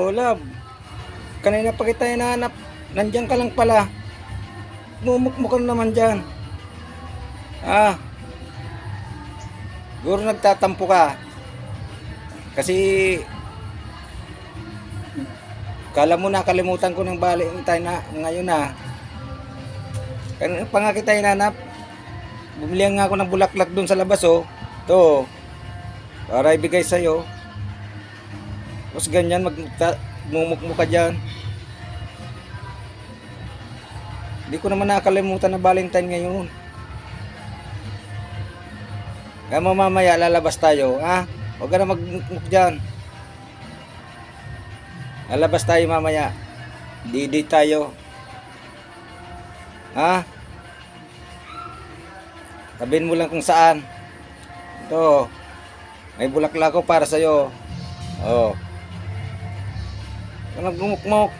Oh, love. Kanina pa kita hinahanap. Nandiyan ka lang pala. Mumukmuk ka na naman dyan. Ah. Siguro nagtatampo ka. Kasi Kala mo na kalimutan ko ng Valentine na ngayon na. Kanina pa nga kita hinanap. Bumili nga ako ng bulaklak doon sa labas oh. To. Para ibigay sa'yo. Tapos ganyan, magmumukmo ka. Hindi ko naman nakalimutan na Valentine ngayon. Kaya mo mamaya lalabas tayo, ha? Huwag ka na magmukmuk dyan. Lalabas tayo mamaya. Didi tayo. Ha? Sabihin mo lang kung saan. Ito. May bulaklak ko para sa'yo. Oh. Kung nagmumukmok.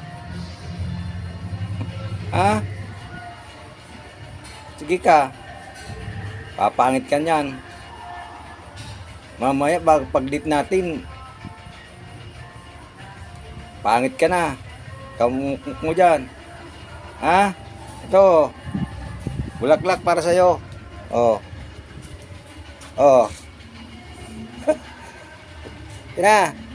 Ha? Sige ka. Papangit ka niyan. Mamaya bago pag-date natin, pangit ka na. Kamukmuk mo dyan. Ha? Ito. Bulaklak para sa'yo. Oh. Oh. Kina.